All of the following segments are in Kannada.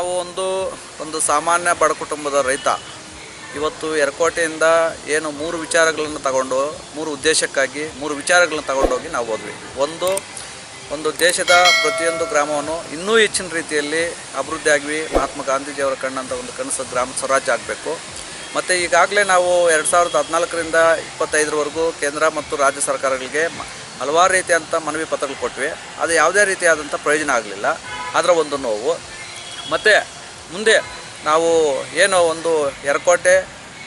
ನಾವು ಒಂದು ಒಂದು ಸಾಮಾನ್ಯ ಬಡ ಕುಟುಂಬದ ರೈತ. ಇವತ್ತು ಎರಕೋಟೆಯಿಂದ ಏನು ಮೂರು ವಿಚಾರಗಳನ್ನು ತಗೊಂಡು, ಮೂರು ಉದ್ದೇಶಕ್ಕಾಗಿ ಮೂರು ವಿಚಾರಗಳನ್ನು ತಗೊಂಡೋಗಿ ನಾವು ಹೋದ್ವಿ. ಒಂದು ಒಂದು ದೇಶದ ಪ್ರತಿಯೊಂದು ಗ್ರಾಮವನ್ನು ಇನ್ನೂ ಹೆಚ್ಚಿನ ರೀತಿಯಲ್ಲಿ ಅಭಿವೃದ್ಧಿ ಆಗಿ ಮಹಾತ್ಮ ಗಾಂಧೀಜಿಯವರ ಕಣ್ಣಂಥ ಒಂದು ಕನಸು ಗ್ರಾಮ ಸ್ವರಾಜ್ಯ ಆಗಬೇಕು. ಮತ್ತು ಈಗಾಗಲೇ ನಾವು ಎರಡು ಸಾವಿರದ ಹದಿನಾಲ್ಕರಿಂದ ಇಪ್ಪತ್ತೈದರವರೆಗೂ ಕೇಂದ್ರ ಮತ್ತು ರಾಜ್ಯ ಸರ್ಕಾರಗಳಿಗೆ ಹಲವಾರು ರೀತಿಯಂಥ ಮನವಿ ಪತ್ರಗಳು ಕೊಟ್ವಿ. ಅದು ಯಾವುದೇ ರೀತಿಯಾದಂಥ ಪ್ರಯೋಜನ ಆಗಲಿಲ್ಲ. ಅದರ ಒಂದು ನೋವು. ಮತ್ತು ಮುಂದೆ ನಾವು ಏನು ಒಂದು ಎರಕೋಟೆ,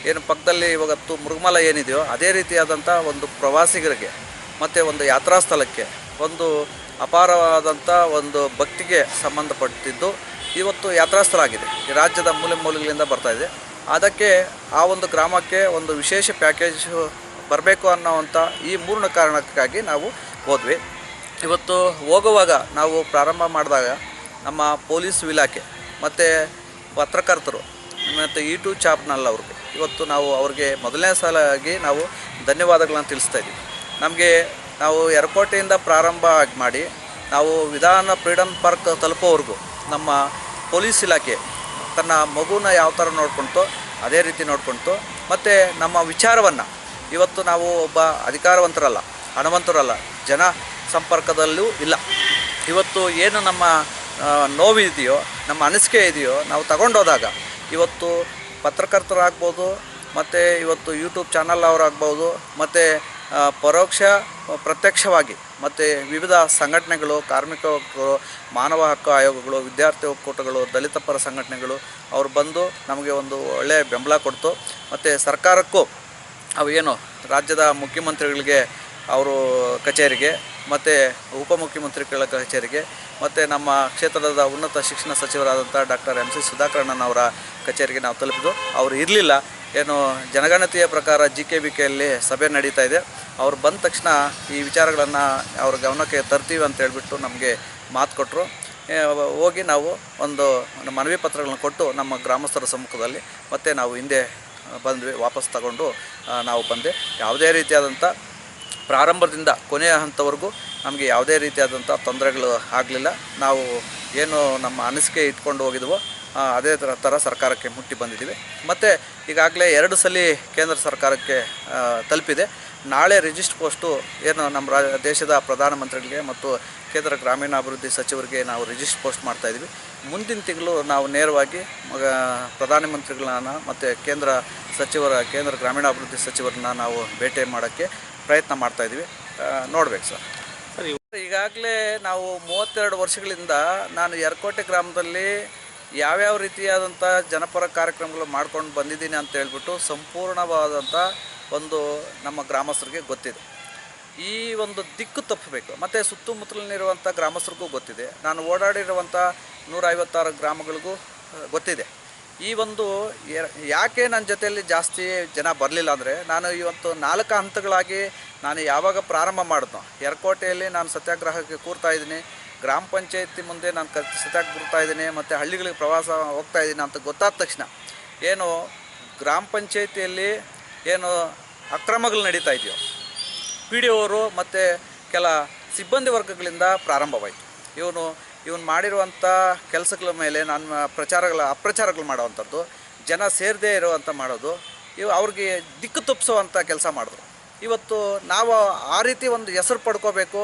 ಏನು ಪಕ್ಕದಲ್ಲಿ ಇವಾಗತ್ತು ಮೃಗಮಲ ಏನಿದೆಯೋ ಅದೇ ರೀತಿಯಾದಂಥ ಒಂದು ಪ್ರವಾಸಿಗರಿಗೆ ಮತ್ತು ಒಂದು ಯಾತ್ರಾ ಸ್ಥಳಕ್ಕೆ ಒಂದು ಅಪಾರವಾದಂಥ ಒಂದು ಭಕ್ತಿಗೆ ಸಂಬಂಧಪಟ್ಟಿದ್ದು ಇವತ್ತು ಯಾತ್ರಾ ಸ್ಥಳ ಆಗಿದೆ. ಈ ರಾಜ್ಯದ ಮೂಲೆ ಮೂಲೆಗಳಿಂದ ಇದೆ. ಅದಕ್ಕೆ ಆ ಒಂದು ಗ್ರಾಮಕ್ಕೆ ಒಂದು ವಿಶೇಷ ಪ್ಯಾಕೇಜ್ ಬರಬೇಕು ಅನ್ನೋವಂಥ ಈ ಮೂರ್ಣ ಕಾರಣಕ್ಕಾಗಿ ನಾವು ಹೋದ್ವಿ. ಇವತ್ತು ಹೋಗುವಾಗ ನಾವು ಪ್ರಾರಂಭ ಮಾಡಿದಾಗ ನಮ್ಮ ಪೊಲೀಸ್ ಇಲಾಖೆ, ಮತ್ತು ಪತ್ರಕರ್ತರು, ಮತ್ತು ಯೂಟ್ಯೂಬ್ ಚಾಪ್ನಲ್ ಅವ್ರಿಗೆ ಇವತ್ತು ನಾವು ಅವ್ರಿಗೆ ಮೊದಲನೇ ಸಲಾಗಿ ನಾವು ಧನ್ಯವಾದಗಳನ್ನು ತಿಳಿಸ್ತಾ ಇದ್ದೀವಿ. ನಮಗೆ ನಾವು ಎರಕೋಟೆಯಿಂದ ಪ್ರಾರಂಭ ಮಾಡಿ, ನಾವು ವಿಧಾನ ಫ್ರೀಡಮ್ ಪಾರ್ಕ್ ತಲುಪೋವರೆಗೂ ನಮ್ಮ ಪೊಲೀಸ್ ಇಲಾಖೆ ತನ್ನ ಮಗುನ ಯಾವ ಥರ ನೋಡ್ಕೊಳ್ತೋ ಅದೇ ರೀತಿ ನೋಡ್ಕೊಳ್ತು ಮತ್ತು ನಮ್ಮ ವಿಚಾರವನ್ನು, ಇವತ್ತು ನಾವು ಒಬ್ಬ ಅಧಿಕಾರವಂತರಲ್ಲ, ಹಣವಂತರಲ್ಲ, ಜನ ಸಂಪರ್ಕದಲ್ಲೂ ಇಲ್ಲ. ಇವತ್ತು ಏನು ನಮ್ಮ ನೋವಿದೆಯೋ, ನಮ್ಮ ಅನಿಸಿಕೆ ಇದೆಯೋ, ನಾವು ತಗೊಂಡೋದಾಗ, ಇವತ್ತು ಪತ್ರಕರ್ತರಾಗ್ಬೋದು ಮತ್ತು ಇವತ್ತು ಯೂಟ್ಯೂಬ್ ಚಾನಲ್ ಅವರಾಗ್ಬೋದು ಮತ್ತು ಪರೋಕ್ಷ, ಪ್ರತ್ಯಕ್ಷವಾಗಿ, ಮತ್ತು ವಿವಿಧ ಸಂಘಟನೆಗಳು, ಕಾರ್ಮಿಕರು, ಮಾನವ ಹಕ್ಕು ಆಯೋಗಗಳು, ವಿದ್ಯಾರ್ಥಿ ಒಕ್ಕೂಟಗಳು ದಲಿತ ಪರ ಸಂಘಟನೆಗಳು, ಅವರು ಬಂದು ನಮಗೆ ಒಂದು ಒಳ್ಳೆಯ ಬೆಂಬಲ ಕೊಡ್ತು. ಮತ್ತು ಸರ್ಕಾರಕ್ಕೂ ಅವು ಏನು, ರಾಜ್ಯದ ಮುಖ್ಯಮಂತ್ರಿಗಳಿಗೆ ಅವರು ಕಚೇರಿಗೆ, ಮತ್ತು ಉಪಮುಖ್ಯಮಂತ್ರಿಗಳ ಕಚೇರಿಗೆ, ಮತ್ತು ನಮ್ಮ ಕ್ಷೇತ್ರದ ಉನ್ನತ ಶಿಕ್ಷಣ ಸಚಿವರಾದಂಥ ಡಾಕ್ಟರ್ ಎಂ ಸಿ ಸುಧಾಕರಣ್ಣನವರ ಕಚೇರಿಗೆ ನಾವು ತಲುಪಿದ್ದು ಅವರು ಇರಲಿಲ್ಲ. ಏನು ಜನಗಣತಿಯ ಪ್ರಕಾರ ಜಿ ಕೆ ಬಿ ಕೆಯಲ್ಲಿ ಸಭೆ ನಡೀತಾ ಇದೆ. ಅವ್ರು ಬಂದ ತಕ್ಷಣ ಈ ವಿಚಾರಗಳನ್ನು ಅವ್ರ ಗಮನಕ್ಕೆ ತರ್ತೀವಿ ಅಂತ ಹೇಳಿಬಿಟ್ಟು ನಮಗೆ ಮಾತು ಕೊಟ್ಟರು ಹೋಗಿ ನಾವು ಒಂದು ಮನವಿ ಪತ್ರಗಳನ್ನು ಕೊಟ್ಟು ನಮ್ಮ ಗ್ರಾಮಸ್ಥರ ಸಮ್ಮುಖದಲ್ಲಿ ಮತ್ತೆ ನಾವು ಹಿಂದೆ ಬಂದ್ವಿ, ವಾಪಸ್ ತಗೊಂಡು ನಾವು ಬಂದೆ. ಯಾವುದೇ ರೀತಿಯಾದಂಥ ಪ್ರಾರಂಭದಿಂದ ಕೊನೆಯ ಹಂತವರೆಗೂ ನಮಗೆ ಯಾವುದೇ ರೀತಿಯಾದಂಥ ತೊಂದರೆಗಳು ಆಗಲಿಲ್ಲ. ನಾವು ಏನು ನಮ್ಮ ಅನಿಸಿಕೆ ಇಟ್ಕೊಂಡು ಹೋಗಿದ್ವೋ ಅದೇ ಥರ ಥರ ಸರ್ಕಾರಕ್ಕೆ ಮುಟ್ಟಿ ಬಂದಿದ್ದೀವಿ. ಮತ್ತು ಈಗಾಗಲೇ ಎರಡು ಸಲ ಕೇಂದ್ರ ಸರ್ಕಾರಕ್ಕೆ ತಲುಪಿದೆ. ನಾಳೆ ರಿಜಿಸ್ಟರ್ ಪೋಸ್ಟು ಏನು ನಮ್ಮ ರಾ, ದೇಶದ ಪ್ರಧಾನಮಂತ್ರಿಗಳಿಗೆ ಮತ್ತು ಕೇಂದ್ರ ಗ್ರಾಮೀಣಾಭಿವೃದ್ಧಿ ಸಚಿವರಿಗೆ ನಾವು ರಿಜಿಸ್ಟರ್ ಪೋಸ್ಟ್ ಮಾಡ್ತಾಯಿದ್ವಿ ಮುಂದಿನ ತಿಂಗಳು ನಾವು ನೇರವಾಗಿ ಪ್ರಧಾನಮಂತ್ರಿಗಳನ್ನ ಮತ್ತು ಕೇಂದ್ರ ಸಚಿವರ, ಕೇಂದ್ರ ಗ್ರಾಮೀಣಾಭಿವೃದ್ಧಿ ಸಚಿವರನ್ನ ನಾವು ಭೇಟಿ ಮಾಡೋಕ್ಕೆ ಪ್ರಯತ್ನ ಮಾಡ್ತಾಯಿದ್ವಿ ನೋಡ್ಬೇಕು ಸರ್. ಈಗಾಗಲೇ ನಾವು ಮೂವತ್ತೆರಡು ವರ್ಷಗಳಿಂದ ನಾನು ಯರ್ಕೋಟೆ ಗ್ರಾಮದಲ್ಲಿ ಯಾವ್ಯಾವ ರೀತಿಯಾದಂಥ ಜನಪರ ಕಾರ್ಯಕ್ರಮಗಳು ಮಾಡ್ಕೊಂಡು ಬಂದಿದ್ದೀನಿ ಅಂತ ಹೇಳ್ಬಿಟ್ಟು ಸಂಪೂರ್ಣವಾದಂಥ ಒಂದು ನಮ್ಮ ಗ್ರಾಮಸ್ಥರಿಗೆ ಗೊತ್ತಿದೆ. ಈ ಒಂದು ದಿಕ್ಕು ತಪ್ಪಬೇಕು. ಮತ್ತು ಸುತ್ತಮುತ್ತಲಿನಿರುವಂಥ ಗ್ರಾಮಸ್ಥರಿಗೂ ಗೊತ್ತಿದೆ. ನಾನು ಓಡಾಡಿರುವಂಥ ನೂರೈವತ್ತಾರು ಗ್ರಾಮಗಳಿಗೂ ಗೊತ್ತಿದೆ. ಈ ಒಂದು ಯಾಕೆ ನನ್ನ ಜೊತೆಯಲ್ಲಿ ಜಾಸ್ತಿ ಜನ ಬರಲಿಲ್ಲ ಅಂದರೆ ನಾನು ಇವತ್ತು ನಾಲ್ಕು ಹಂತಗಳಾಗಿ ನಾನು ಯಾವಾಗ ಪ್ರಾರಂಭ ಮಾಡಿದ್ನೋ ಏರ್ಕೋಟೆಯಲ್ಲಿ ನಾನು ಸತ್ಯಾಗ್ರಹಕ್ಕೆ ಕೂರ್ತಾ ಇದ್ದೀನಿ. ಗ್ರಾಮ ಪಂಚಾಯತಿ ಮುಂದೆ ನಾನು ಕ ಸತ್ಯಾಗ್ರಹ ಇದ್ದೀನಿ ಮತ್ತು ಹಳ್ಳಿಗಳಿಗೆ ಪ್ರವಾಸ ಹೋಗ್ತಾ ಇದ್ದೀನಿ ಅಂತ ಗೊತ್ತಾದ ತಕ್ಷಣ ಏನು ಗ್ರಾಮ ಪಂಚಾಯತಿಯಲ್ಲಿ ಏನು ಅಕ್ರಮಗಳು ನಡೀತಾ ಇದೆಯೋ, ಪಿ ಡಿ ಅವರು ಮತ್ತು ಕೆಲ ಸಿಬ್ಬಂದಿ ವರ್ಗಗಳಿಂದ ಪ್ರಾರಂಭವಾಯಿತು. ಇವನು ಇವನು ಮಾಡಿರುವಂಥ ಕೆಲಸಗಳ ಮೇಲೆ ನಾನು ಪ್ರಚಾರಗಳ, ಅಪ್ರಚಾರಗಳು ಮಾಡೋವಂಥದ್ದು, ಜನ ಸೇರದೇ ಇರುವಂಥ ಮಾಡೋದು, ಇವು ಅವ್ರಿಗೆ ದಿಕ್ಕು ತಪ್ಪಿಸುವಂಥ ಕೆಲಸ ಮಾಡಿದ್ರು ಇವತ್ತು ನಾವು ಆ ರೀತಿ ಒಂದು ಹೆಸರು ಪಡ್ಕೋಬೇಕು,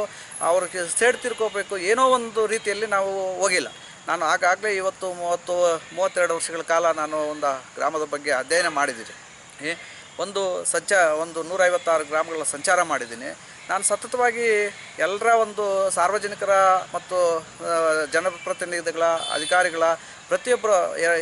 ಅವ್ರಿಗೆ ಸೇಡ್ ತಿರ್ಕೋಬೇಕು, ಏನೋ ಒಂದು ರೀತಿಯಲ್ಲಿ ನಾವು ಹೋಗಿಲ್ಲ. ನಾನು ಆಗಾಗಲೇ ಇವತ್ತು ಮೂವತ್ತು, ಮೂವತ್ತೆರಡು ವರ್ಷಗಳ ಕಾಲ ನಾನು ಒಂದು ಗ್ರಾಮದ ಬಗ್ಗೆ ಅಧ್ಯಯನ ಮಾಡಿದ್ದೀನಿ. ಒಂದು ಸಂಚ ಒಂದು ನೂರೈವತ್ತಾರು ಗ್ರಾಮಗಳ ಸಂಚಾರ ಮಾಡಿದ್ದೀನಿ. ನಾನು ಸತತವಾಗಿ ಎಲ್ಲರ ಒಂದು ಸಾರ್ವಜನಿಕರ ಮತ್ತು ಜನಪ್ರತಿನಿಧಿಗಳ, ಅಧಿಕಾರಿಗಳ, ಪ್ರತಿಯೊಬ್ಬರು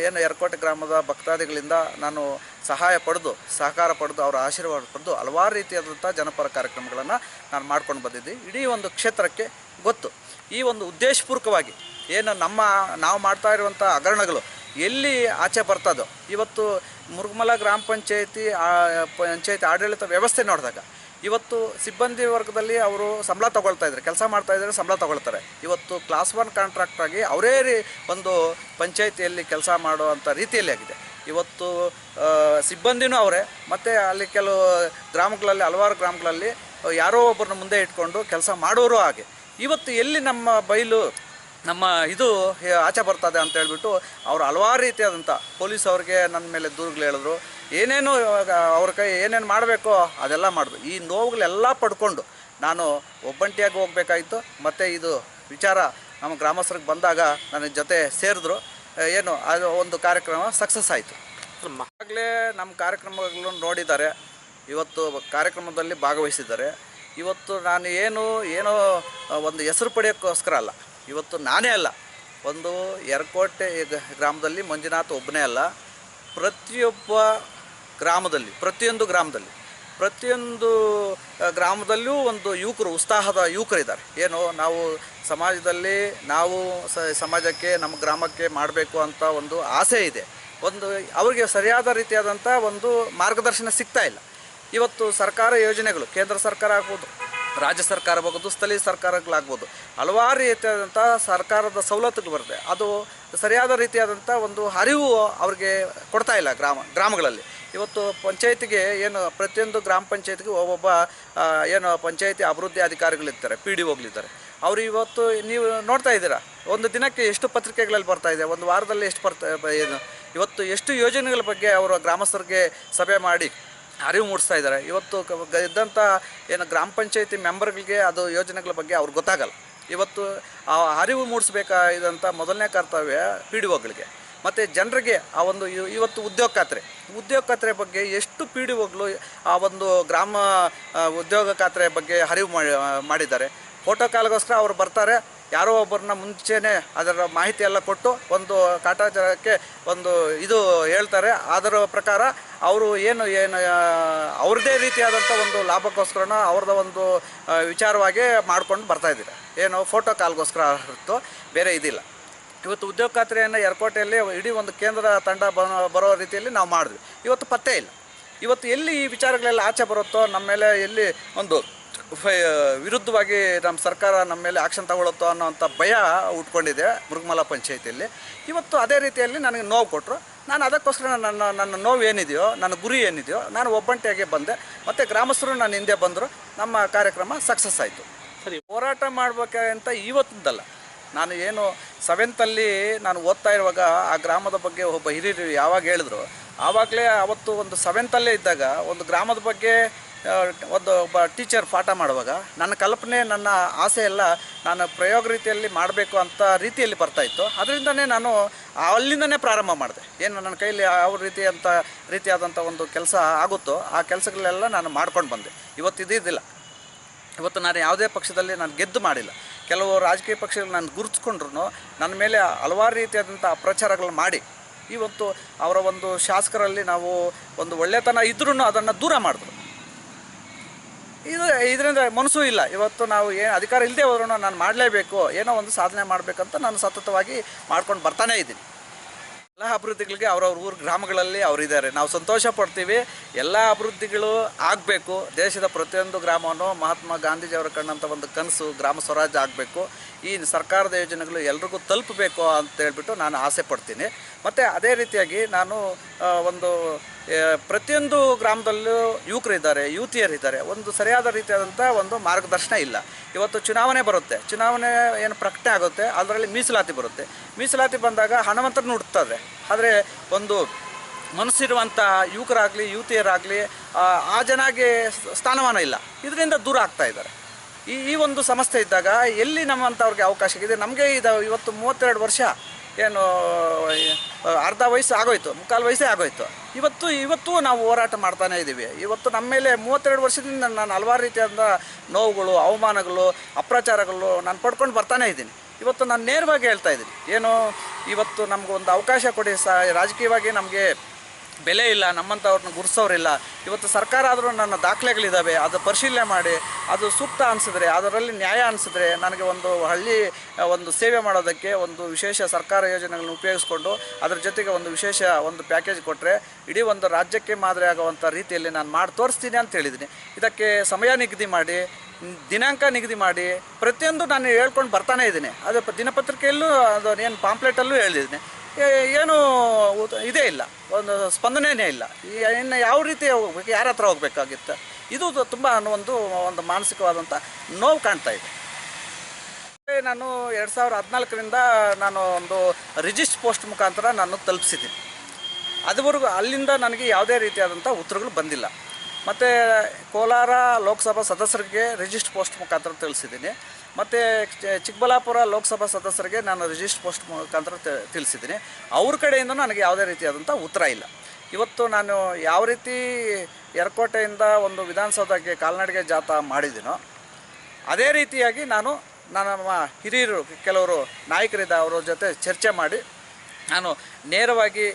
ಏನು ಯರ್ಕೋಟೆ ಗ್ರಾಮದ ಭಕ್ತಾದಿಗಳಿಂದ ನಾನು ಸಹಾಯ ಪಡೆದು, ಸಹಕಾರ ಪಡೆದು, ಅವರ ಆಶೀರ್ವಾದ ಪಡೆದು ಹಲವಾರು ರೀತಿಯಾದಂಥ ಜನಪರ ಕಾರ್ಯಕ್ರಮಗಳನ್ನು ನಾನು ಮಾಡ್ಕೊಂಡು ಬಂದಿದ್ದೆ. ಇಡೀ ಒಂದು ಕ್ಷೇತ್ರಕ್ಕೆ ಗೊತ್ತು. ಈ ಒಂದು ಉದ್ದೇಶಪೂರ್ವಕವಾಗಿ ಏನು ನಮ್ಮ, ನಾವು ಮಾಡ್ತಾ ಇರುವಂಥ ಹಗರಣಗಳು ಎಲ್ಲಿ ಆಚೆ ಬರ್ತದೋ, ಇವತ್ತು ಮುರುಗಮಲ ಗ್ರಾಮ ಪಂಚಾಯತಿ ಪಂಚಾಯತಿ ಆಡಳಿತ ವ್ಯವಸ್ಥೆ ನೋಡಿದಾಗ ಇವತ್ತು ಸಿಬ್ಬಂದಿ ವರ್ಗದಲ್ಲಿ ಅವರು ಸಂಬಳ ತಗೊಳ್ತಾ ಇದ್ದಾರೆ, ಕೆಲಸ ಮಾಡ್ತಾ ಇದ್ದಾರೆ, ಸಂಬಳ ತಗೊಳ್ತಾರೆ. ಇವತ್ತು ಕ್ಲಾಸ್ ಒನ್ ಕಾಂಟ್ರಾಕ್ಟ್ ಆಗಿ ಅವರೇ ರೀ ಒಂದು ಪಂಚಾಯಿತಿಯಲ್ಲಿ ಕೆಲಸ ಮಾಡುವಂಥ ರೀತಿಯಲ್ಲಿ ಆಗಿದೆ. ಇವತ್ತು ಸಿಬ್ಬಂದಿನೂ ಅವರೇ, ಮತ್ತು ಅಲ್ಲಿ ಕೆಲವು ಗ್ರಾಮಗಳಲ್ಲಿ, ಹಲವಾರು ಗ್ರಾಮಗಳಲ್ಲಿ ಯಾರೋ ಒಬ್ಬರನ್ನ ಮುಂದೆ ಇಟ್ಕೊಂಡು ಕೆಲಸ ಮಾಡೋರು ಹಾಗೆ. ಇವತ್ತು ಎಲ್ಲಿ ನಮ್ಮ ಬಯಲು ನಮ್ಮ ಇದು ಆಚೆ ಬರ್ತದೆ ಅಂತ ಹೇಳ್ಬಿಟ್ಟು ಅವರು ಹಲವಾರು ರೀತಿಯಾದಂಥ ಪೊಲೀಸ್ ಅವ್ರಿಗೆ ನನ್ನ ಮೇಲೆ ದೂರುಗಳು ಹೇಳಿದ್ರು. ಏನೇನು ಇವಾಗ ಅವ್ರ ಕೈ ಏನೇನು ಮಾಡಬೇಕು ಅದೆಲ್ಲ ಮಾಡಿದ್ರು. ಈ ನೋವುಗಳೆಲ್ಲ ಪಡ್ಕೊಂಡು ನಾನು ಒಬ್ಬಂಟಿಯಾಗಿ ಹೋಗಬೇಕಾಯಿತು. ಮತ್ತು ಇದು ವಿಚಾರ ನಮ್ಮ ಗ್ರಾಮಸ್ಥರಿಗೆ ಬಂದಾಗ ನನ್ನ ಜೊತೆ ಸೇರಿದ್ರು. ಏನು ಅದು ಒಂದು ಕಾರ್ಯಕ್ರಮ ಸಕ್ಸಸ್ ಆಯಿತು. ಆಗಲೇ ನಮ್ಮ ಕಾರ್ಯಕ್ರಮಗಳನ್ನು ನೋಡಿದ್ದಾರೆ. ಇವತ್ತು ಕಾರ್ಯಕ್ರಮದಲ್ಲಿ ಭಾಗವಹಿಸಿದ್ದಾರೆ. ಇವತ್ತು ನಾನು ಏನು ಏನೋ ಒಂದು ಹೆಸರು ಪಡೆಯೋಕ್ಕೋಸ್ಕರ ಅಲ್ಲ ಇವತ್ತು ನಾನೇ ಅಲ್ಲ. ಒಂದು ಎರಕೋಟೆ ಗ್ರಾಮದಲ್ಲಿ ಮಂಜುನಾಥ್ ಒಬ್ಬನೇ ಅಲ್ಲ. ಪ್ರತಿಯೊಬ್ಬ ಗ್ರಾಮದಲ್ಲಿ, ಪ್ರತಿಯೊಂದು ಗ್ರಾಮದಲ್ಲಿ, ಪ್ರತಿಯೊಂದು ಗ್ರಾಮದಲ್ಲೂ ಒಂದು ಯುವಕರು, ಉತ್ಸಾಹದ ಯುವಕರಿದ್ದಾರೆ ಏನು, ನಾವು ಸಮಾಜದಲ್ಲಿ, ನಾವು ಸಮಾಜಕ್ಕೆ, ನಮ್ಮ ಗ್ರಾಮಕ್ಕೆ ಮಾಡಬೇಕು ಅಂತ ಒಂದು ಆಸೆ ಇದೆ. ಒಂದು ಅವರಿಗೆ ಸರಿಯಾದ ರೀತಿಯಾದಂಥ ಒಂದು ಮಾರ್ಗದರ್ಶನ ಸಿಗ್ತಾ ಇಲ್ಲ. ಇವತ್ತು ಸರ್ಕಾರ ಯೋಜನೆಗಳು, ಕೇಂದ್ರ ಸರ್ಕಾರ ಆಗ್ಬೋದು ರಾಜ್ಯ ಸರ್ಕಾರ ಆಗ್ಬೋದು, ಸ್ಥಳೀಯ ಸರ್ಕಾರಗಳಾಗ್ಬೋದು, ಹಲವಾರು ರೀತಿಯಾದಂಥ ಸರ್ಕಾರದ ಸವಲತ್ತುಗಳು ಬರುತ್ತೆ. ಅದು ಸರಿಯಾದ ರೀತಿಯಾದಂಥ ಒಂದು ಅರಿವು ಅವ್ರಿಗೆ ಕೊಡ್ತಾ ಇಲ್ಲ ಗ್ರಾಮ, ಗ್ರಾಮಗಳಲ್ಲಿ. ಇವತ್ತು ಪಂಚಾಯತಿಗೆ ಏನು, ಪ್ರತಿಯೊಂದು ಗ್ರಾಮ ಪಂಚಾಯತ್ಗೆ ಒಬ್ಬೊಬ್ಬ ಏನು ಪಂಚಾಯತಿ ಅಭಿವೃದ್ಧಿ ಅಧಿಕಾರಿಗಳಿರ್ತಾರೆ, ಪಿ ಡಿ ಒಗಳಿದ್ದಾರೆ. ಅವರು ಇವತ್ತು ನೀವು ನೋಡ್ತಾ ಇದ್ದೀರಾ, ಒಂದು ದಿನಕ್ಕೆ ಎಷ್ಟು ಪತ್ರಿಕೆಗಳಲ್ಲಿ ಬರ್ತಾ ಇದೆ, ಒಂದು ವಾರದಲ್ಲಿ ಎಷ್ಟು ಬರ್ತಾ, ಏನು, ಇವತ್ತು ಎಷ್ಟು ಯೋಜನೆಗಳ ಬಗ್ಗೆ ಅವರು ಗ್ರಾಮಸ್ಥರಿಗೆ ಸಭೆ ಮಾಡಿ ಅರಿವು ಮೂಡಿಸ್ತಾ ಇದ್ದಾರೆ. ಇವತ್ತು ಇದ್ದಂಥ ಏನು ಗ್ರಾಮ ಪಂಚಾಯತಿ ಮೆಂಬರ್ಗಳಿಗೆ ಅದು ಯೋಜನೆಗಳ ಬಗ್ಗೆ ಅವ್ರಿಗೆ ಗೊತ್ತಾಗಲ್ಲ. ಇವತ್ತು ಆ ಅರಿವು ಮೂಡಿಸ್ಬೇಕಾದಂಥ ಮೊದಲನೇ ಕರ್ತವ್ಯ ಪಿ ಡಿ ಒಗಳಿಗೆ. ಮತ್ತು ಜನರಿಗೆ ಆ ಒಂದು ಇವ- ಇವತ್ತು ಉದ್ಯೋಗ ಖಾತ್ರೆ. ಉದ್ಯೋಗ ಖಾತ್ರೆ ಬಗ್ಗೆ ಎಷ್ಟು ಪಿ ಡಿ ಒಗಳು ಆ ಒಂದು ಗ್ರಾಮ ಉದ್ಯೋಗ ಖಾತ್ರೆ ಬಗ್ಗೆ ಅರಿವು ಮಾಡಿ ಮಾಡಿದ್ದಾರೆ. ಫೋಟೋ ಕಾಲ್ಗೋಸ್ಕರ ಅವ್ರು ಬರ್ತಾರೆ. ಯಾರೋ ಒಬ್ಬರನ್ನ ಮುಂಚೆನೇ ಅದರ ಮಾಹಿತಿ ಎಲ್ಲ ಕೊಟ್ಟು ಒಂದು ಕಾಟಾಚಾರಕ್ಕೆ ಒಂದು ಇದು ಹೇಳ್ತಾರೆ. ಅದರ ಪ್ರಕಾರ ಅವರು ಏನು ಏನು ಅವ್ರದ್ದೇ ರೀತಿಯಾದಂಥ ಒಂದು ಲಾಭಕ್ಕೋಸ್ಕರನ ಅವ್ರದ್ದು ಒಂದು ವಿಚಾರವಾಗಿ ಮಾಡ್ಕೊಂಡು ಬರ್ತಾ ಇದ್ದೀರ. ಏನು ಫೋಟೋ ಕಾಲ್ಗೋಸ್ಕರ ಹೊರತು ಬೇರೆ ಇದಿಲ್ಲ. ಇವತ್ತು ಉದ್ಯೋಗ ಖಾತ್ರಿಯನ್ನು ಏರ್ಪೋರ್ಟಲ್ಲಿ ಇಡೀ ಒಂದು ಕೇಂದ್ರ ತಂಡ ಬರೋ ರೀತಿಯಲ್ಲಿ ನಾವು ಮಾಡಿದ್ವಿ. ಇವತ್ತು ಪತ್ತೆ ಇಲ್ಲ. ಇವತ್ತು ಎಲ್ಲಿ ಈ ವಿಚಾರಗಳೆಲ್ಲ ಆಚೆ ಬರುತ್ತೋ, ನಮ್ಮ ಮೇಲೆ ಎಲ್ಲಿ ಒಂದು ವಿರುದ್ಧವಾಗಿ ನಮ್ಮ ಸರ್ಕಾರ ನಮ್ಮ ಮೇಲೆ ಆಕ್ಷನ್ ತಗೊಳುತ್ತೋ ಅನ್ನೋವಂಥ ಭಯ ಉಟ್ಕೊಂಡಿದೆ ಮುರುಗಮಲ ಪಂಚಾಯತಿಯಲ್ಲಿ. ಇವತ್ತು ಅದೇ ರೀತಿಯಲ್ಲಿ ನನಗೆ ನೋವು ಕೊಟ್ಟರು ನಾನು ಅದಕ್ಕೋಸ್ಕರ ನನ್ನ ನನ್ನ ನೋವು ಏನಿದೆಯೋ ನನ್ನ ಗುರಿ ಏನಿದೆಯೋ ನಾನು ಒಬ್ಬಂಟಿಯಾಗಿ ಬಂದೆ. ಮತ್ತು ಗ್ರಾಮಸ್ಥರು ನಾನು ಹಿಂದೆ ಬಂದರು. ನಮ್ಮ ಕಾರ್ಯಕ್ರಮ ಸಕ್ಸಸ್ ಆಯಿತು. ಸರಿ. ಹೋರಾಟ ಮಾಡಬೇಕಂತ ಇವತ್ತಿಂದಲ್ಲ. ನಾನು ಏನು ಸೆವೆಂತಲ್ಲಿ ನಾನು ಓದ್ತಾ ಇರುವಾಗ ಆ ಗ್ರಾಮದ ಬಗ್ಗೆ ಒಬ್ಬ ಹಿರಿಯರು ಯಾವಾಗ ಹೇಳಿದ್ರು ಆವಾಗಲೇ ಅವತ್ತು ಒಂದು ಸೆವೆಂತಲ್ಲೇ ಇದ್ದಾಗ ಒಂದು ಗ್ರಾಮದ ಬಗ್ಗೆ ಒಂದು ಒಬ್ಬ ಟೀಚರ್ ಪಾಠ ಮಾಡುವಾಗ, ನನ್ನ ಕಲ್ಪನೆ, ನನ್ನ ಆಸೆ ಎಲ್ಲ ನಾನು ಪ್ರಯೋಗ ರೀತಿಯಲ್ಲಿ ಮಾಡಬೇಕು ಅಂತ ರೀತಿಯಲ್ಲಿ ಬರ್ತಾಯಿತ್ತು ಅದರಿಂದನೇ ನಾನು ಅಲ್ಲಿಂದನೇ ಪ್ರಾರಂಭ ಮಾಡಿದೆ. ಏನು ನನ್ನ ಕೈಲಿ ಯಾವ ರೀತಿಯಂಥ ರೀತಿಯಾದಂಥ ಒಂದು ಕೆಲಸ ಆಗುತ್ತೋ, ಆ ಕೆಲಸಗಳೆಲ್ಲ ನಾನು ಮಾಡ್ಕೊಂಡು ಬಂದೆ. ಇವತ್ತು ಇದಿದ್ದಿಲ್ಲ ಇವತ್ತು ನಾನು ಯಾವುದೇ ಪಕ್ಷದಲ್ಲಿ ನಾನು ಗೆದ್ದು ಮಾಡಿಲ್ಲ. ಕೆಲವು ರಾಜಕೀಯ ಪಕ್ಷಗಳು ನಾನು ಗುರುತಿಸ್ಕೊಂಡ್ರು ನನ್ನ ಮೇಲೆ ಹಲವಾರು ರೀತಿಯಾದಂಥ ಅಪ್ರಚಾರಗಳು ಮಾಡಿ ಇವತ್ತು ಅವರ ಒಂದು ಶಾಸಕರಲ್ಲಿ ನಾವು ಒಂದು ಒಳ್ಳೆತನ ಇದ್ರೂ ಅದನ್ನು ದೂರ ಮಾಡಿದ್ರು. ಇದು ಇದರಿಂದ ಮನಸ್ಸು ಇಲ್ಲ. ಇವತ್ತು ನಾವು ಏನು ಅಧಿಕಾರ ಇಲ್ಲದೆ ಹೋದ್ರೂ ನಾನು ಮಾಡಲೇಬೇಕು, ಏನೋ ಒಂದು ಸಾಧನೆ ಮಾಡಬೇಕಂತ ನಾನು ಸತತವಾಗಿ ಮಾಡ್ಕೊಂಡು ಬರ್ತಾನೇ ಇದ್ದೀನಿ. ಎಲ್ಲ ಅಭಿವೃದ್ಧಿಗಳಿಗೆ ಅವ್ರವ್ರ ಊರು ಗ್ರಾಮಗಳಲ್ಲಿ ಅವರಿದ್ದಾರೆ. ನಾವು ಸಂತೋಷ ಪಡ್ತೀವಿ. ಎಲ್ಲ ಅಭಿವೃದ್ಧಿಗಳು ಆಗಬೇಕು. ದೇಶದ ಪ್ರತಿಯೊಂದು ಗ್ರಾಮವನ್ನು ಮಹಾತ್ಮ ಗಾಂಧೀಜಿಯವರ ಕಂಡಂಥ ಒಂದು ಕನಸು, ಗ್ರಾಮ ಸ್ವರಾಜ್ಯ ಆಗಬೇಕು. ಈ ಸರ್ಕಾರದ ಯೋಜನೆಗಳು ಎಲ್ರಿಗೂ ತಲುಪಬೇಕು ಅಂತ ಹೇಳ್ಬಿಟ್ಟು ನಾನು ಆಸೆ ಪಡ್ತೀನಿ. ಮತ್ತು ಅದೇ ರೀತಿಯಾಗಿ ನಾನು ಒಂದು ಪ್ರತಿಯೊಂದು ಗ್ರಾಮದಲ್ಲೂ ಯುವಕರಿದ್ದಾರೆ, ಯುವತಿಯರಿದ್ದಾರೆ. ಒಂದು ಸರಿಯಾದ ರೀತಿಯಾದಂಥ ಒಂದು ಮಾರ್ಗದರ್ಶನ ಇಲ್ಲ. ಇವತ್ತು ಚುನಾವಣೆ ಬರುತ್ತೆ. ಚುನಾವಣೆ ಏನು ಪ್ರಕಟಣೆ ಆಗುತ್ತೆ, ಅದರಲ್ಲಿ ಮೀಸಲಾತಿ ಬರುತ್ತೆ. ಮೀಸಲಾತಿ ಬಂದಾಗ ಹಣವಂತರನ್ನು ಹುಡ್ತಾರೆ ಆದರೆ ಒಂದು ಮನಸ್ಸಿರುವಂಥ ಯುವಕರಾಗಲಿ, ಯುವತಿಯರಾಗಲಿ, ಆ ಜನಗೆ ಸ್ಥಾನಮಾನ ಇಲ್ಲ. ಇದರಿಂದ ದೂರ ಆಗ್ತಾ ಇದ್ದಾರೆ. ಈ ಈ ಒಂದು ಸಮಸ್ಯೆ ಇದ್ದಾಗ ಎಲ್ಲಿ ನಮ್ಮಂಥವ್ರಿಗೆ ಅವಕಾಶ ಇದೆ ನಮಗೆ ಇದು ಇವತ್ತು ಮೂವತ್ತೆರಡು ವರ್ಷ. ಏನು ಅರ್ಧ ವಯಸ್ಸು ಆಗೋಯ್ತು, ಮುಕ್ಕಾಲು ವಯಸ್ಸೇ ಆಗೋಯ್ತು. ಇವತ್ತು ಇವತ್ತು ನಾವು ಹೋರಾಟ ಮಾಡ್ತಾನೆ ಇದ್ದೀವಿ. ಇವತ್ತು ನಮ್ಮ ಮೇಲೆ ಮೂವತ್ತೆರಡು ವರ್ಷದಿಂದ ನಾನು ಹಲವಾರು ರೀತಿಯಾದ ನೋವುಗಳು, ಅವಮಾನಗಳು, ಅಪ್ರಚಾರಗಳು ನಾನು ಪಡ್ಕೊಂಡು ಬರ್ತಾನೆ ಇದ್ದೀನಿ. ಇವತ್ತು ನಾನು ನೇರವಾಗಿ ಹೇಳ್ತಾ ಇದ್ದೀನಿ. ಏನು, ಇವತ್ತು ನಮಗೊಂದು ಅವಕಾಶ ಕೊಡಿ ಸ, ರಾಜಕೀಯವಾಗಿ ನಮಗೆ ಬೆಲೆ ಇಲ್ಲ ನಮ್ಮಂಥವ್ರನ್ನ ಗುರ್ಸೋರಿಲ್ಲ. ಇವತ್ತು ಸರ್ಕಾರ ಆದರೂ ನನ್ನ ದಾಖಲೆಗಳಿದ್ದಾವೆ ಅದು ಪರಿಶೀಲನೆ ಮಾಡಿ, ಅದು ಸೂಕ್ತ ಅನಿಸಿದ್ರೆ, ಅದರಲ್ಲಿ ನ್ಯಾಯ ಅನಿಸಿದ್ರೆ ನನಗೆ ಒಂದು ಹಳ್ಳಿ, ಒಂದು ಸೇವೆ ಮಾಡೋದಕ್ಕೆ ಒಂದು ವಿಶೇಷ ಸರ್ಕಾರ ಯೋಜನೆಗಳನ್ನು ಉಪಯೋಗಿಸ್ಕೊಂಡು ಅದ್ರ ಜೊತೆಗೆ ಒಂದು ವಿಶೇಷ ಒಂದು ಪ್ಯಾಕೇಜ್ ಕೊಟ್ಟರೆ ಇಡೀ ಒಂದು ರಾಜ್ಯಕ್ಕೆ ಮಾದರಿ ಆಗುವಂಥ ರೀತಿಯಲ್ಲಿ ನಾನು ಮಾಡಿ ತೋರಿಸ್ತೀನಿ ಅಂತ ಹೇಳಿದ್ದೀನಿ. ಇದಕ್ಕೆ ಸಮಯ ನಿಗದಿ ಮಾಡಿ, ದಿನಾಂಕ ನಿಗದಿ ಮಾಡಿ, ಪ್ರತಿಯೊಂದು ನಾನು ಹೇಳ್ಕೊಂಡು ಬರ್ತಾನೆ ಇದ್ದೀನಿ. ಅದು ದಿನಪತ್ರಿಕೆಯಲ್ಲೂ, ಅದು ಏನು ಪಾಂಪ್ಲೆಟಲ್ಲೂ ಹೇಳಿದ್ದೀನಿ. ಏನು ಇದೇ ಇಲ್ಲ. ಒಂದು ಸ್ಪಂದನೆಯೇ ಇಲ್ಲ. ಇನ್ನು ಯಾವ ರೀತಿ ಹೋಗ್ಬೇಕು, ಯಾರ ಹತ್ರ ಹೋಗ್ಬೇಕಾಗಿತ್ತು, ಇದು ತುಂಬ ಒಂದು ಒಂದು ಮಾನಸಿಕವಾದಂಥ ನೋವು ಕಾಣ್ತಾ ಇದೆ. ನಾನು ಎರಡು ಸಾವಿರದ ಹದಿನಾಲ್ಕರಿಂದ ನಾನು ಒಂದು ರಿಜಿಸ್ಟ್ ಪೋಸ್ಟ್ ಮುಖಾಂತರ ನಾನು ತಲುಪಿಸಿದ್ದೀನಿ. ಅದುವರೆಗೂ ಅಲ್ಲಿಂದ ನನಗೆ ಯಾವುದೇ ರೀತಿಯಾದಂಥ ಉತ್ತರಗಳು ಬಂದಿಲ್ಲ. ಮತ್ತು ಕೋಲಾರ ಲೋಕಸಭಾ ಸದಸ್ಯರಿಗೆ ರಿಜಿಸ್ಟ್ ಪೋಸ್ಟ್ ಮುಖಾಂತರ ತಿಳಿಸಿದ್ದೀನಿ. ಮತ್ತು ಚಿಕ್ಕಬಳ್ಳಾಪುರ ಲೋಕಸಭಾ ಸದಸ್ಯರಿಗೆ ನಾನು ರಿಜಿಸ್ಟ್ ಪೋಸ್ಟ್ ಮುಖಾಂತರ ತಿಳಿಸಿದ್ದೀನಿ. ಅವ್ರ ಕಡೆಯಿಂದ ನನಗೆ ಯಾವುದೇ ರೀತಿಯಾದಂಥ ಉತ್ತರ ಇಲ್ಲ. ಇವತ್ತು ನಾನು ಯಾವ ರೀತಿ ಎರಕೋಟೆಯಿಂದ ಒಂದು ವಿಧಾನಸೌಧಕ್ಕೆ ಕಾಲ್ನಡಿಗೆ ಜಾಥಾ ಮಾಡಿದ್ದೀನೋ, ಅದೇ ರೀತಿಯಾಗಿ ನಾನು ನಮ್ಮ ಹಿರಿಯರು, ಕೆಲವರು ನಾಯಕರಿದ್ದ ಅವರ ಜೊತೆ ಚರ್ಚೆ ಮಾಡಿ ನಾನು ನೇರವಾಗಿ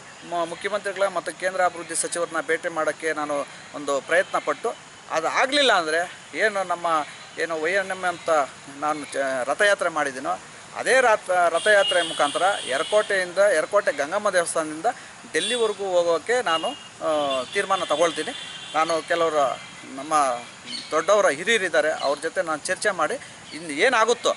ಮುಖ್ಯಮಂತ್ರಿಗಳ ಮತ್ತು ಕೇಂದ್ರ ಅಭಿವೃದ್ಧಿ ಸಚಿವರನ್ನ ಭೇಟಿ ಮಾಡೋಕ್ಕೆ ನಾನು ಒಂದು ಪ್ರಯತ್ನ ಪಟ್ಟು ಅದು ಆಗಲಿಲ್ಲ ಅಂದರೆ ಏನು ನಮ್ಮ ಏನು ವೈ ಎನ್ ಎಂ ಅಂತ ನಾನು ರಥಯಾತ್ರೆ ಮಾಡಿದ್ದೀನೋ, ಅದೇ ರಥ, ರಥಯಾತ್ರೆ ಮುಖಾಂತರ ಎರಕೋಟೆಯಿಂದ, ಎರಕೋಟೆ ಗಂಗಮ್ಮ ದೇವಸ್ಥಾನದಿಂದ ಡೆಲ್ಲಿವರೆಗೂ ಹೋಗೋಕ್ಕೆ ನಾನು ತೀರ್ಮಾನ ತಗೊಳ್ತೀನಿ. ನಾನು ಕೆಲವರು, ನಮ್ಮ ದೊಡ್ಡವರ ಹಿರಿಯರಿದ್ದಾರೆ, ಅವ್ರ ಜೊತೆ ನಾನು ಚರ್ಚೆ ಮಾಡಿ ಇನ್ನು ಏನಾಗುತ್ತೋ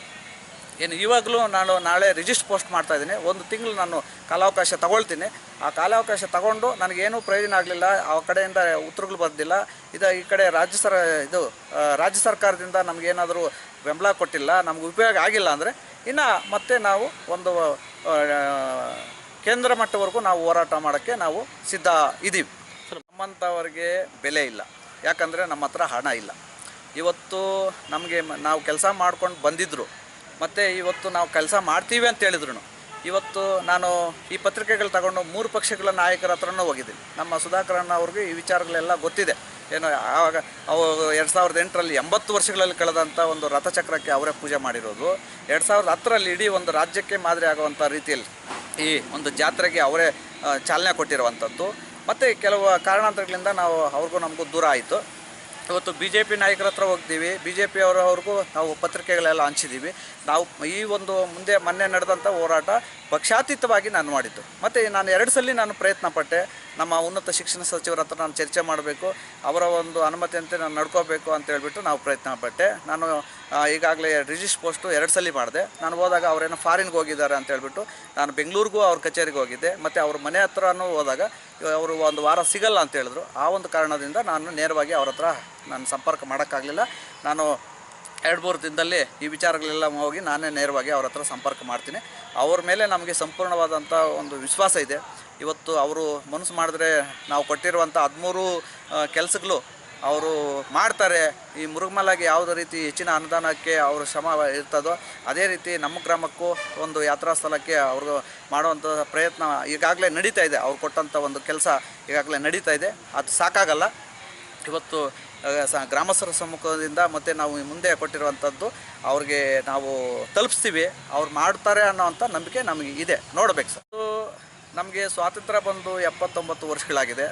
ಏನು ಇವಾಗಲೂ ನಾನು ನಾಳೆ ರಿಜಿಸ್ಟರ್ ಪೋಸ್ಟ್ ಮಾಡ್ತಾ ಇದ್ದೀನಿ. ಒಂದು ತಿಂಗಳು ನಾನು ಕಾಲಾವಕಾಶ ತಗೊಳ್ತೀನಿ. ಆ ಕಾಲಾವಕಾಶ ತಗೊಂಡು ನನಗೇನೂ ಪ್ರಯೋಜನ ಆಗಲಿಲ್ಲ. ಆ ಕಡೆಯಿಂದ ಉತ್ತರಗಳು ಬಂದಿಲ್ಲ. ಇದು ಈ ಕಡೆ ರಾಜ್ಯ ಸರ ಇದು ರಾಜ್ಯ ಸರ್ಕಾರದಿಂದ ನಮಗೇನಾದರೂ ಬೆಂಬಲ ಕೊಟ್ಟಿಲ್ಲ, ನಮ್ಗೆ ಉಪಯೋಗ ಆಗಿಲ್ಲ ಅಂದರೆ ಇನ್ನು ಮತ್ತೆ ನಾವು ಒಂದು ಕೇಂದ್ರ ಮಟ್ಟವರೆಗೂ ನಾವು ಹೋರಾಟ ಮಾಡೋಕ್ಕೆ ನಾವು ಸಿದ್ಧ ಇದ್ದೀವಿ ನಮ್ಮಂಥವ್ರಿಗೆ ಬೆಲೆ ಇಲ್ಲ. ಯಾಕಂದರೆ ನಮ್ಮ ಹತ್ರ ಹಣ ಇಲ್ಲ. ಇವತ್ತು ನಮಗೆ ನಾವು ಕೆಲಸ ಮಾಡ್ಕೊಂಡು ಬಂದಿದ್ದರು ಮತ್ತು ಇವತ್ತು ನಾವು ಕೆಲಸ ಮಾಡ್ತೀವಿ ಅಂತ ಹೇಳಿದ್ರು ಇವತ್ತು ನಾನು ಈ ಪತ್ರಿಕೆಗಳು ತಗೊಂಡು ಮೂರು ಪಕ್ಷಗಳ ನಾಯಕರ ಹತ್ರನೂ ಹೋಗಿದ್ದೀನಿ. ನಮ್ಮ ಸುಧಾಕರಣ್ಣ ಅವ್ರಿಗೆ ಈ ವಿಚಾರಗಳೆಲ್ಲ ಗೊತ್ತಿದೆ. ಏನು ಆವಾಗ ಅವು ಎರಡು ಸಾವಿರದ ಎಂಟರಲ್ಲಿ ಎಂಬತ್ತು ವರ್ಷಗಳಲ್ಲಿ ಕಳೆದಂಥ ಒಂದು ರಥಚಕ್ರಕ್ಕೆ ಅವರೇ ಪೂಜೆ ಮಾಡಿರೋದು. ಎರಡು ಸಾವಿರದ ಹತ್ತರಲ್ಲಿ ಇಡೀ ಒಂದು ರಾಜ್ಯಕ್ಕೆ ಮಾದರಿ ಆಗುವಂಥ ರೀತಿಯಲ್ಲಿ ಈ ಒಂದು ಜಾತ್ರೆಗೆ ಅವರೇ ಚಾಲನೆ ಕೊಟ್ಟಿರುವಂಥದ್ದು. ಮತ್ತು ಕೆಲವು ಕಾರಣಾಂತರಗಳಿಂದ ನಾವು ಅವ್ರಿಗೂ ನಮಗೂ ದೂರ ಆಯಿತು. ಇವತ್ತು ಬಿ ಜೆ ಪಿ ನಾಯಕರ ಹತ್ರ ಹೋಗ್ತೀವಿ. ಬಿ ಜೆ ಪಿ ಅವರವ್ರಿಗೂ ನಾವು ಪತ್ರಿಕೆಗಳೆಲ್ಲ ಹಂಚಿದ್ದೀವಿ. ನಾವು ಈ ಒಂದು ಮುಂದೆ ಮೊನ್ನೆ ನಡೆದಂಥ ಹೋರಾಟ ಪಕ್ಷಾತೀತವಾಗಿ ನಾನು ಮಾಡಿದ್ದು. ಮತ್ತು ನಾನು ಎರಡು ಸಲ ನಾನು ಪ್ರಯತ್ನ ಪಟ್ಟೆ. ನಮ್ಮ ಉನ್ನತ ಶಿಕ್ಷಣ ಸಚಿವರ ಹತ್ರ ನಾನು ಚರ್ಚೆ ಮಾಡಬೇಕು. ಅವರ ಒಂದು ಅನುಮತಿಯಂತೆ ನಾನು ನಡ್ಕೋಬೇಕು ಅಂತ ಹೇಳ್ಬಿಟ್ಟು ನಾವು ಪ್ರಯತ್ನ ಪಟ್ಟೆ. ನಾನು ಈಗಾಗಲೇ ರಿಜಿಸ್ಟ್ ಪೋಸ್ಟು ಎರಡು ಸಲ ಮಾಡಿದೆ. ನಾನು ಹೋದಾಗ ಅವರೇನೋ ಫಾರಿನ್ಗೆ ಹೋಗಿದ್ದಾರೆ ಅಂತ ಹೇಳ್ಬಿಟ್ಟು ನಾನು ಬೆಂಗಳೂರಿಗೂ ಅವ್ರ ಕಚೇರಿಗೆ ಹೋಗಿದ್ದೆ. ಮತ್ತು ಅವ್ರ ಮನೆ ಹತ್ರನೂ ಹೋದಾಗ ಅವರು ಒಂದು ವಾರ ಸಿಗಲ್ಲ ಅಂತ ಹೇಳಿದ್ರು. ಆ ಒಂದು ಕಾರಣದಿಂದ ನಾನು ನೇರವಾಗಿ ಅವ್ರ ಹತ್ರ ನಾನು ಸಂಪರ್ಕ ಮಾಡೋಕ್ಕಾಗಲಿಲ್ಲ. ನಾನು ಎರಡು ಮೂರು ದಿನದಲ್ಲಿ ಈ ವಿಚಾರಗಳೆಲ್ಲ ಹೋಗಿ ನಾನೇ ನೇರವಾಗಿ ಅವ್ರ ಹತ್ರ ಸಂಪರ್ಕ ಮಾಡ್ತೀನಿ. ಅವ್ರ ಮೇಲೆ ನಮಗೆ ಸಂಪೂರ್ಣವಾದಂಥ ಒಂದು ವಿಶ್ವಾಸ ಇದೆ. ಇವತ್ತು ಅವರು ಮನಸ್ಸು ಮಾಡಿದ್ರೆ ನಾವು ಕೊಟ್ಟಿರುವಂಥ ಹದಿಮೂರು ಕೆಲಸಗಳು ಅವರು ಮಾಡ್ತಾರೆ. ಈ ಮುರುಗಮಲಾಗಿ ಯಾವುದೇ ರೀತಿ ಹೆಚ್ಚಿನ ಅನುದಾನಕ್ಕೆ ಅವರು ಶ್ರಮ ಇರ್ತದೋ, ಅದೇ ರೀತಿ ನಮ್ಮ ಗ್ರಾಮಕ್ಕೂ ಒಂದು ಯಾತ್ರಾ ಸ್ಥಳಕ್ಕೆ ಅವರು ಮಾಡುವಂಥ ಪ್ರಯತ್ನ ಈಗಾಗಲೇ ನಡೀತಾ ಇದೆ. ಅವ್ರು ಕೊಟ್ಟಂಥ ಒಂದು ಕೆಲಸ ಈಗಾಗಲೇ ನಡೀತಾ ಇದೆ. ಅದು ಸಾಕಾಗಲ್ಲ. ಇವತ್ತು ಗ್ರಾಮಸ್ಥರ ಸಮ್ಮುಖದಿಂದ ಮತ್ತು ನಾವು ಮುಂದೆ ಕೊಟ್ಟಿರುವಂಥದ್ದು ಅವ್ರಿಗೆ ನಾವು ತಲುಪಿಸ್ತೀವಿ, ಅವ್ರು ಮಾಡ್ತಾರೆ ಅನ್ನೋವಂಥ ನಂಬಿಕೆ ನಮಗೆ ಇದೆ. ನೋಡಬೇಕು ಸರ್. ನಮಗೆ ಸ್ವಾತಂತ್ರ್ಯ ಬಂದು ಎಪ್ಪತ್ತೊಂಬತ್ತು ವರ್ಷಗಳಾಗಿದೆ.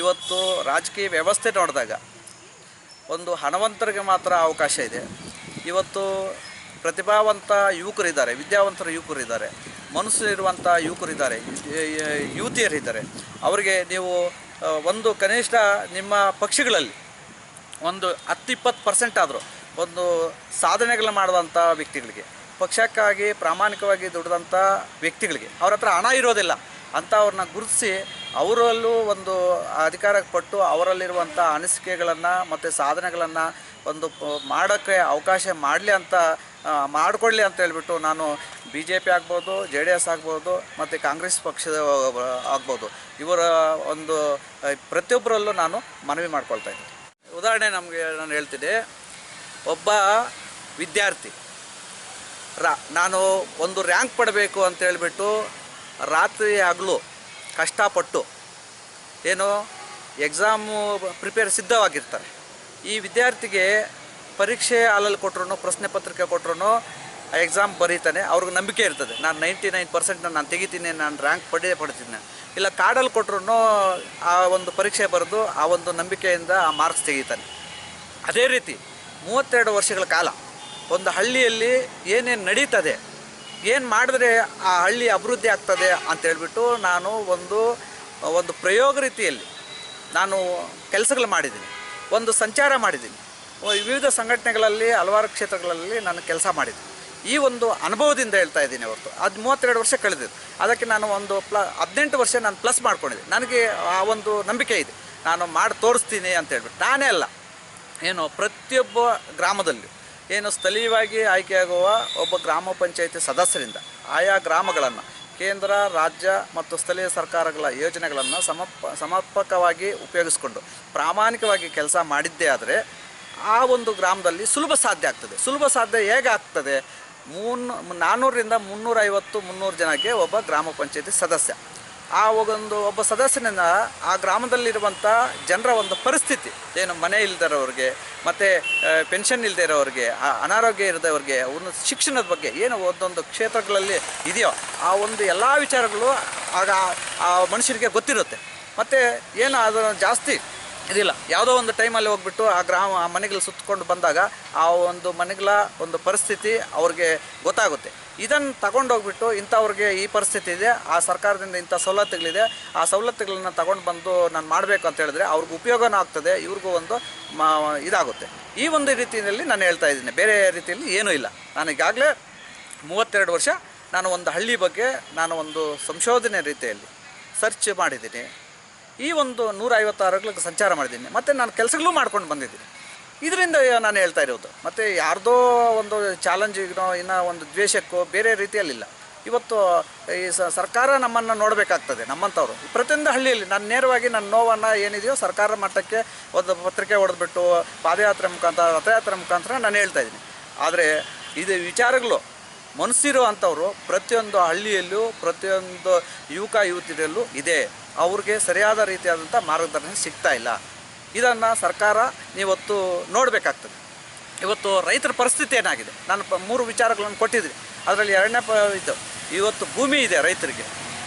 ಇವತ್ತು ರಾಜಕೀಯ ವ್ಯವಸ್ಥೆ ನೋಡಿದಾಗ ಒಂದು ಹಣವಂತರಿಗೆ ಮಾತ್ರ ಅವಕಾಶ ಇದೆ. ಇವತ್ತು ಪ್ರತಿಭಾವಂತ ಯುವಕರಿದ್ದಾರೆ, ವಿದ್ಯಾವಂತರ ಯುವಕರಿದ್ದಾರೆ ಮನಸ್ಸು ಇರುವಂಥ ಯುವಕರಿದ್ದಾರೆ ಯುವತಿಯರಿದ್ದಾರೆ. ಅವರಿಗೆ ನೀವು ಒಂದು ಕನಿಷ್ಠ ನಿಮ್ಮ ಪಕ್ಷಗಳಲ್ಲಿ ಒಂದು ಹತ್ತಿಪ್ಪತ್ತು ಪರ್ಸೆಂಟ್ ಆದರೂ. ಒಂದು ಸಾಧನೆಗಳನ್ನ ಮಾಡಿದಂಥ ವ್ಯಕ್ತಿಗಳಿಗೆ, ಪಕ್ಷಕ್ಕಾಗಿ, ಪ್ರಾಮಾಣಿಕವಾಗಿ ದುಡಿದಂಥ ವ್ಯಕ್ತಿಗಳಿಗೆ. ಅವ್ರ ಹತ್ರ ಹಣ ಇರೋದಿಲ್ಲ. ಅಂತ ಅವ್ರನ್ನ ಗುರುತಿಸಿ ಅವರಲ್ಲೂ ಒಂದು ಅಧಿಕಾರಕ್ಕೆ ಪಟ್ಟು ಅವರಲ್ಲಿರುವಂಥ ಅನಿಸಿಕೆಗಳನ್ನು ಮತ್ತು ಸಾಧನೆಗಳನ್ನು ಒಂದು ಮಾಡೋಕ್ಕೆ ಅವಕಾಶ ಮಾಡಲಿ ಅಂತ ಮಾಡಿಕೊಡ್ಲಿ ಅಂತ ಹೇಳ್ಬಿಟ್ಟು ನಾನು ಬಿ ಜೆ ಪಿ ಆಗ್ಬೋದು ಜೆ ಡಿ ಎಸ್ ಆಗ್ಬೋದು, ಮತ್ತು ಕಾಂಗ್ರೆಸ್ ಪಕ್ಷದ ಆಗ್ಬೋದು. ಇವರ ಒಂದು, ಪ್ರತಿಯೊಬ್ಬರಲ್ಲೂ ನಾನು ಮನವಿ ಮಾಡ್ಕೊಳ್ತಾ ಇದ್ದೀನಿ. ಉದಾಹರಣೆ ನಮಗೆ ನಾನು ಹೇಳ್ತೀನಿ ಒಬ್ಬ ವಿದ್ಯಾರ್ಥಿ, ರಾ, ನಾನು ಒಂದು ರ್ಯಾಂಕ್ ಪಡಬೇಕು ಅಂತ ಹೇಳಿಬಿಟ್ಟು ರಾತ್ರಿ ಹಗಲು ಕಷ್ಟಪಟ್ಟು ಏನು ಎಕ್ಸಾಮು ಪ್ರಿಪೇರ್ ಸಿದ್ಧವಾಗಿರ್ತಾರೆ. ಈ ವಿದ್ಯಾರ್ಥಿಗೆ ಪರೀಕ್ಷೆ ಹಾಲಲ್ಲಿ ಕೊಟ್ರು ಪ್ರಶ್ನೆ ಪತ್ರಿಕೆ ಕೊಟ್ರು ಎಕ್ಸಾಮ್ ಬರೀತಾನೆ, ಅವ್ರಿಗೆ ನಂಬಿಕೆ ಇರ್ತದೆ. ನಾನು ನೈಂಟಿ ನೈನ್ ಪರ್ಸೆಂಟ್ ನಾನು ತೆಗಿತೀನಿ, ನಾನು ರ್ಯಾಂಕ್ ಪಡೆದೇ ಪಡ್ತೀನಿ ಇಲ್ಲ ಕಾರ್ಡಲ್ಲಿ ಕೊಟ್ರೂ ಆ ಒಂದು ಪರೀಕ್ಷೆ ಬರೆದು, ಆ ಒಂದು ನಂಬಿಕೆಯಿಂದ ಆ ಮಾರ್ಕ್ಸ್ ತೆಗಿತಾನೆ. ಅದೇ ರೀತಿ, ಮೂವತ್ತೆರಡು ವರ್ಷಗಳ ಕಾಲ, ಒಂದು ಹಳ್ಳಿಯಲ್ಲಿ ಏನೇನು ನಡೀತದೆ, ಏನು ಮಾಡಿದ್ರೆ ಆ ಹಳ್ಳಿ ಅಭಿವೃದ್ಧಿ ಆಗ್ತದೆ ಅಂತ ಹೇಳ್ಬಿಟ್ಟು ನಾನು ಒಂದು ಒಂದು ಪ್ರಯೋಗ ರೀತಿಯಲ್ಲಿ ನಾನು ಕೆಲಸಗಳು ಮಾಡಿದ್ದೀನಿ. ಒಂದು ಸಂಚಾರ ಮಾಡಿದ್ದೀನಿ. ವಿವಿಧ ಸಂಘಟನೆಗಳಲ್ಲಿ, ಹಲವಾರು ಕ್ಷೇತ್ರಗಳಲ್ಲಿ ನಾನು ಕೆಲಸ ಮಾಡಿದ್ದೀನಿ. ಈ ಒಂದು ಅನುಭವದಿಂದ ಹೇಳ್ತಾ ಇದ್ದೀನಿ ಹೊರತು. ಅದು ಮೂವತ್ತೆರಡು ವರ್ಷ ಕಳೆದಿದ್ದು. ಅದಕ್ಕೆ ನಾನು ಒಂದು ಪ್ಲ, ಹದಿನೆಂಟು ವರ್ಷ ನಾನು ಪ್ಲಸ್ ಮಾಡ್ಕೊಂಡಿದ್ದೆ ನನಗೆ ಆ ಒಂದು ನಂಬಿಕೆ ಇದೆ. ನಾನು ಮಾಡಿ ತೋರಿಸ್ತೀನಿ ಅಂತ ಹೇಳ್ಬಿಟ್ಟು. ನಾನೇ ಅಲ್ಲ. ಏನು, ಪ್ರತಿಯೊಬ್ಬ ಗ್ರಾಮದಲ್ಲಿ, ಏನು ಸ್ಥಳೀಯವಾಗಿ ಆಯ್ಕೆಯಾಗುವ ಒಬ್ಬ ಗ್ರಾಮ ಪಂಚಾಯತಿ ಸದಸ್ಯರಿಂದ ಆಯಾ ಗ್ರಾಮಗಳನ್ನು, ಕೇಂದ್ರ, ರಾಜ್ಯ ಮತ್ತು ಸ್ಥಳೀಯ ಸರ್ಕಾರಗಳ ಯೋಜನೆಗಳನ್ನು ಸಮರ್ಪ, ಸಮರ್ಪಕವಾಗಿ ಉಪಯೋಗಿಸಿಕೊಂಡು, ಪ್ರಾಮಾಣಿಕವಾಗಿ ಕೆಲಸ ಮಾಡಿದ್ದೇ ಆದರೆ, ಆ ಒಂದು ಗ್ರಾಮದಲ್ಲಿ ಸುಲಭ ಸಾಧ್ಯ ಆಗ್ತದೆ. ಸುಲಭ ಸಾಧ್ಯ ಹೇಗೆ ಆಗ್ತದೆ ಮೂನ್ ನಾನ್ನೂರರಿಂದ ಮುನ್ನೂರೈವತ್ತು, ಮುನ್ನೂರು ಜನಕ್ಕೆ ಒಬ್ಬ ಗ್ರಾಮ ಪಂಚಾಯತಿ ಸದಸ್ಯ. ಆ ಒಂದು ಒಬ್ಬ ಸದಸ್ಯನಿಂದ ಆ ಗ್ರಾಮದಲ್ಲಿರುವಂಥ ಜನರ ಒಂದು ಪರಿಸ್ಥಿತಿ. ಏನು ಮನೆ ಇಲ್ಲದಿರೋರಿಗೆ ಮತ್ತು ಪೆನ್ಷನ್ ಇಲ್ಲದೆ ಇರೋರಿಗೆ ಅನಾರೋಗ್ಯ ಇರದವ್ರಿಗೆ ಒಂದು ಶಿಕ್ಷಣದ ಬಗ್ಗೆ ಏನು ಒಂದೊಂದು ಕ್ಷೇತ್ರಗಳಲ್ಲಿ ಇದೆಯೋ, ಆ ಒಂದು ಎಲ್ಲ ವಿಚಾರಗಳು ಆಗ ಆ ಮನುಷ್ಯರಿಗೆ ಗೊತ್ತಿರುತ್ತೆ. ಮತ್ತು, ಏನು ಅದನ್ನು ಜಾಸ್ತಿ ಇದಿಲ್ಲ. ಯಾವುದೋ ಒಂದು ಟೈಮಲ್ಲಿ ಹೋಗ್ಬಿಟ್ಟು ಆ ಗ್ರಾಮ, ಆ ಮನೆಗಳು ಸುತ್ತಕೊಂಡು ಬಂದಾಗ ಆ ಒಂದು ಮನೆಗಳ, ಒಂದು ಪರಿಸ್ಥಿತಿ ಅವ್ರಿಗೆ ಗೊತ್ತಾಗುತ್ತೆ. ಇದನ್ನು ತಗೊಂಡೋಗ್ಬಿಟ್ಟು ಇಂಥವ್ರಿಗೆ ಈ ಪರಿಸ್ಥಿತಿ ಇದೆ. ಆ ಸರ್ಕಾರದಿಂದ ಇಂಥ ಸವಲತ್ತುಗಳಿದೆ. ಆ ಸವಲತ್ತುಗಳನ್ನ ತಗೊಂಡು ಬಂದು ನಾನು ಮಾಡಬೇಕು ಅಂತ ಹೇಳಿದ್ರೆ ಅವ್ರಿಗೆ ಉಪಯೋಗನೂ ಆಗ್ತದೆ. ಇವ್ರಿಗೂ ಒಂದು ಮಾ, ಇದಾಗುತ್ತೆ. ಈ ಒಂದು ರೀತಿಯಲ್ಲಿ ನಾನು ಹೇಳ್ತಾ ಇದ್ದೀನಿ. ಬೇರೆ ರೀತಿಯಲ್ಲಿ ಏನೂ ಇಲ್ಲ. ನನಗಾಗಲೇ ಮೂವತ್ತೆರಡು ವರ್ಷ ನಾನು ಒಂದು ಹಳ್ಳಿ ಬಗ್ಗೆ ನಾನು ಒಂದು ಸಂಶೋಧನೆ ರೀತಿಯಲ್ಲಿ ಸರ್ಚ್ ಮಾಡಿದ್ದೀನಿ. ಈ ಒಂದು ನೂರ ಐವತ್ತಾರುಗಳಿಗೆ ಸಂಚಾರ ಮಾಡಿದ್ದೀನಿ. ಮತ್ತು ನಾನು ಕೆಲಸಗಳೂ ಮಾಡ್ಕೊಂಡು ಬಂದಿದ್ದೀನಿ. ಇದರಿಂದ ನಾನು ಹೇಳ್ತಾ ಇರೋದು. ಮತ್ತು ಯಾರ್ದೋ ಒಂದು ಚಾಲೆಂಜಿಗೋ ಇನ್ನೂ ಒಂದು ದ್ವೇಷಕ್ಕೋ ಬೇರೆ ರೀತಿಯಲ್ಲಿಲ್ಲ. ಇವತ್ತು ಈ ಸರ್ಕಾರ ನಮ್ಮನ್ನು ನೋಡಬೇಕಾಗ್ತದೆ, ನಮ್ಮಂಥವ್ರು. ಪ್ರತಿಯೊಂದು ಹಳ್ಳಿಯಲ್ಲಿ ನಾನು ನೇರವಾಗಿ ನನ್ನ ನೋವನ್ನು ಏನಿದೆಯೋ ಸರ್ಕಾರ ಮಟ್ಟಕ್ಕೆ ಒಂದು ಪತ್ರಿಕೆ ಹೊಡೆದ್ಬಿಟ್ಟು, ಪಾದಯಾತ್ರೆ ಮುಖಾಂತರ, ರಥಯಾತ್ರೆ ಮುಖಾಂತರ ನಾನು ಹೇಳ್ತಾ ಇದ್ದೀನಿ. ಆದರೆ ಇದು ವಿಚಾರಗಳು. ಮನಸ್ಸಿರೋ ಅಂಥವ್ರು ಪ್ರತಿಯೊಂದು ಹಳ್ಳಿಯಲ್ಲೂ, ಪ್ರತಿಯೊಂದು ಯುವಕ ಯುವತಿಯಲ್ಲೂ ಇದೆ. ಅವ್ರಿಗೆ ಸರಿಯಾದ ರೀತಿಯಾದಂಥ ಮಾರ್ಗದರ್ಶನ ಸಿಗ್ತಾ ಇಲ್ಲ. ಇದನ್ನು ಸರ್ಕಾರ ಇವತ್ತು ನೋಡಬೇಕಾಗ್ತದೆ. ಇವತ್ತು ರೈತರ ಪರಿಸ್ಥಿತಿ ಏನಾಗಿದೆ? ನಾನು ಮೂರು ವಿಚಾರಗಳನ್ನು ಕೊಟ್ಟಿದ್ದೀನಿ. ಅದರಲ್ಲಿ ಎರಡನೇ ಪ ಇದು, ಇವತ್ತು ಭೂಮಿ ಇದೆ ರೈತರಿಗೆ,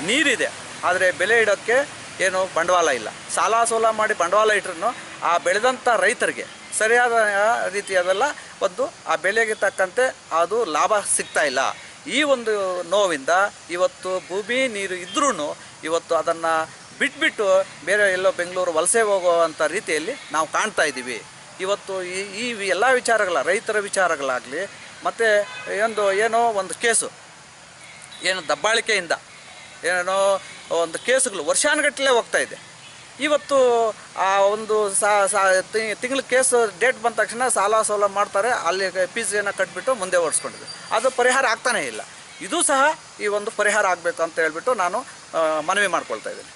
ನೀರಿದೆ, ಆದರೆ ಬೆಲೆ ಇಡೋಕ್ಕೆ ಏನು ಬಂಡವಾಳ ಇಲ್ಲ. ಸಾಲ ಸೋಲ ಮಾಡಿ ಬಂಡವಾಳ ಇಟ್ರೂ ಆ ಬೆಳೆದಂಥ ರೈತರಿಗೆ ಸರಿಯಾದ ರೀತಿಯಾದೆಲ್ಲ ಒಂದು ಆ ಬೆಲೆಗೆ ತಕ್ಕಂತೆ ಅದು ಲಾಭ ಸಿಗ್ತಾ ಇಲ್ಲ. ಈ ಒಂದು ನೋವಿಂದ ಇವತ್ತು ಭೂಮಿ, ನೀರು ಇದ್ರೂ ಇವತ್ತು ಅದನ್ನು ಬಿಟ್ಬಿಟ್ಟು ಬೇರೆ ಎಲ್ಲೋ ಬೆಂಗಳೂರು ವಲಸೆ ಹೋಗುವಂಥ ರೀತಿಯಲ್ಲಿ ನಾವು ಕಾಣ್ತಾ ಇದ್ದೀವಿ. ಇವತ್ತು ಈ ಈ ಎಲ್ಲ ವಿಚಾರಗಳ, ರೈತರ ವಿಚಾರಗಳಾಗಲಿ, ಮತ್ತು ಒಂದು ಏನೋ ಒಂದು ಕೇಸು. ಏನು ದಬ್ಬಾಳಿಕೆಯಿಂದ, ಏನೋ ಒಂದು ಕೇಸುಗಳು ವರ್ಷಾನುಗಟ್ಟಲೆ ಹೋಗ್ತಾ ಇದೆ. ಇವತ್ತು ಆ ಒಂದು ಸಾ ಸಾ ತಿಂಗಳ ಕೇಸು ಡೇಟ್ ಬಂದ ತಕ್ಷಣ ಸಾಲ ಸೋಲ ಮಾಡ್ತಾರೆ, ಅಲ್ಲಿ ಫೀಸನ್ನು ಕಟ್ಬಿಟ್ಟು ಮುಂದೆ ಓಡಿಸ್ಕೊಂಡಿದೆ ಅದು ಪರಿಹಾರ ಆಗ್ತಾನೇ ಇಲ್ಲ. ಇದು ಸಹ ಈ ಒಂದು ಪರಿಹಾರ ಆಗಬೇಕು ಅಂತ ಹೇಳ್ಬಿಟ್ಟು ನಾನು ಮನವಿ ಮಾಡ್ಕೊಳ್ತಾ ಇದ್ದೀನಿ.